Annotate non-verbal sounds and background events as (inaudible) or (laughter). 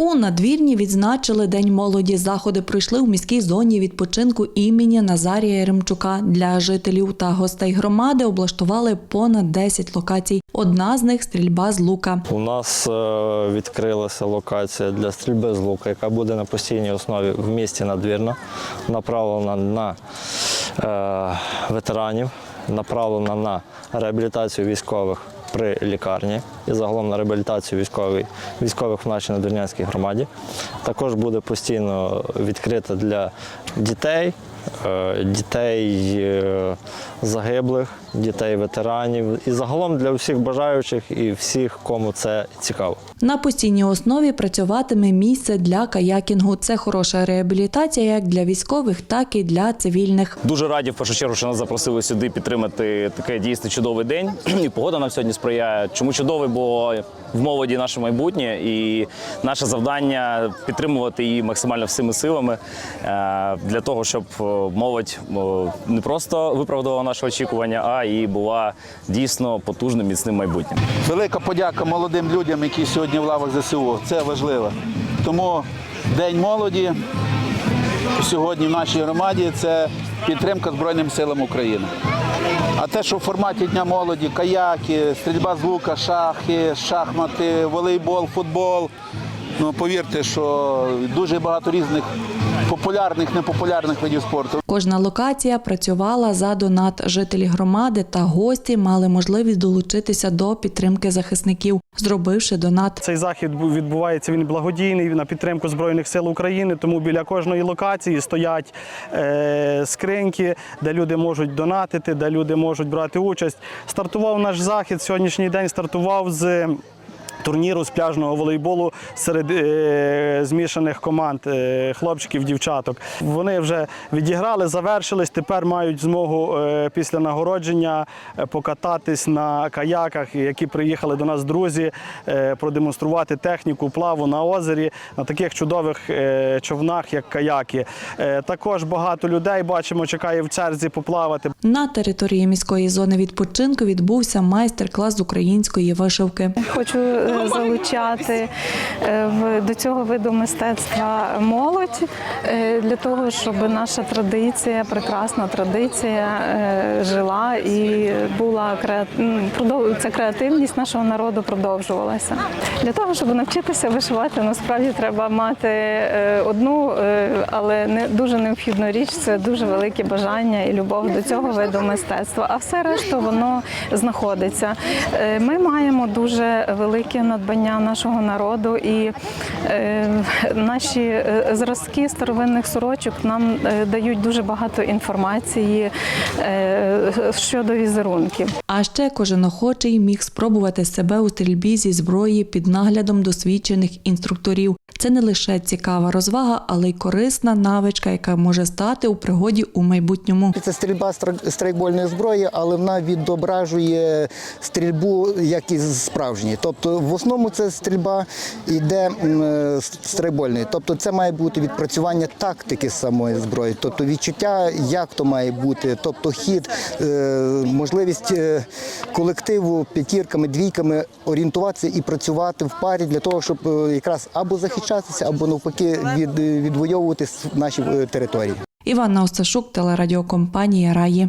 У надвірні відзначили День молоді. Заходи пройшли у міській зоні відпочинку імені Назарія Яремчука. Для жителів та гостей громади облаштували понад 10 локацій. Одна з них стрільба з лука. У нас е, відкрилася локація для стрільби з лука, яка буде на постійній основі в місті надвірно, направлена на е, ветеранів, направлена на реабілітацію військових при лікарні і загалом на реабілітацію військових, військових в нашій надвірнянській громаді. Також буде постійно відкрита для дітей, е, дітей е, загиблих, дітей ветеранів і загалом для всіх бажаючих і всіх, кому це цікаво. На постійній основі працюватиме місце для каякінгу. Це хороша реабілітація як для військових, так і для цивільних. Дуже раді в першу чергу, що нас запросили сюди підтримати такий дійсно чудовий день. (clears throat) І погода нам сьогодні сприяє. Чому чудовий? Бо в молоді наше майбутнє, і наше завдання підтримувати її максимально всіми силами е, для того, щоб е, молодь е, не просто виправдала наші очікування, а і була дійсно потужним міцним майбутнім. Велика подяка молодим людям, які сьогодні в лавах ЗСУ. Це важливо. Тому День молоді сьогодні в нашій громаді це підтримка Збройним силам України. А те, що в форматі Дня молоді, каяки, стрільба з лука, шахи, шахмати, волейбол, футбол. Ну, повірте, що дуже багато різних популярних, непопулярних видів спорту. Кожна локація працювала за донат. Жителі громади та гості мали можливість долучитися до підтримки захисників, зробивши донат. Цей захід відбувається він благодійний на підтримку Збройних сил України. Тому біля кожної локації стоять е, скриньки, де люди можуть донатити, де люди можуть брати участь. Стартував наш захід. Сьогоднішній день стартував з. Турніру з пляжного волейболу серед е, змішаних команд е, хлопчиків, дівчаток. Вони вже відіграли, завершились. Тепер мають змогу е, після нагородження е, покататись на каяках, які приїхали до нас друзі, е, продемонструвати техніку плаву на озері на таких чудових е, човнах, як каяки. Е, також багато людей бачимо, чекає в черзі поплавати. На території міської зони відпочинку відбувся майстер-клас з української вишивки. Хочу залучати е, до цього виду мистецтва молодь е, для того, щоб наша традиція, прекрасна традиція е, жила і була ця креативність нашого народу продовжувалася. Для того, щоб навчитися вишивати, насправді треба мати е, одну, е, але не дуже необхідну річ це дуже велике бажання і любов до цього виду мистецтва. А все решту воно знаходиться. Е, Ми маємо дуже велике надбання нашого народу, і е, наші е, зразки старовинних сорочок нам е, дають дуже багато інформації е, щодо візерунків. А ще кожен охочий міг спробувати себе у стрільбі зі зброї під наглядом досвідчених інструкторів. Це не лише цікава розвага, але й корисна навичка, яка може стати у пригоді у майбутньому. Це стрільба страйкбольної зброї, але вона відображує стрільбу як і справжній. Тобто, в основному це стрільба йде е, з страйкбольної. Тобто, це має бути відпрацювання тактики самої зброї, тобто відчуття, як то має бути, тобто хід, е, можливість е, колективу п'ятірками, двійками орієнтуватися і працювати в парі для того, щоб якраз або захищатися, або навпаки від, відвоювати наші території. Іванна Осташук, телерадіокомпанія Раї.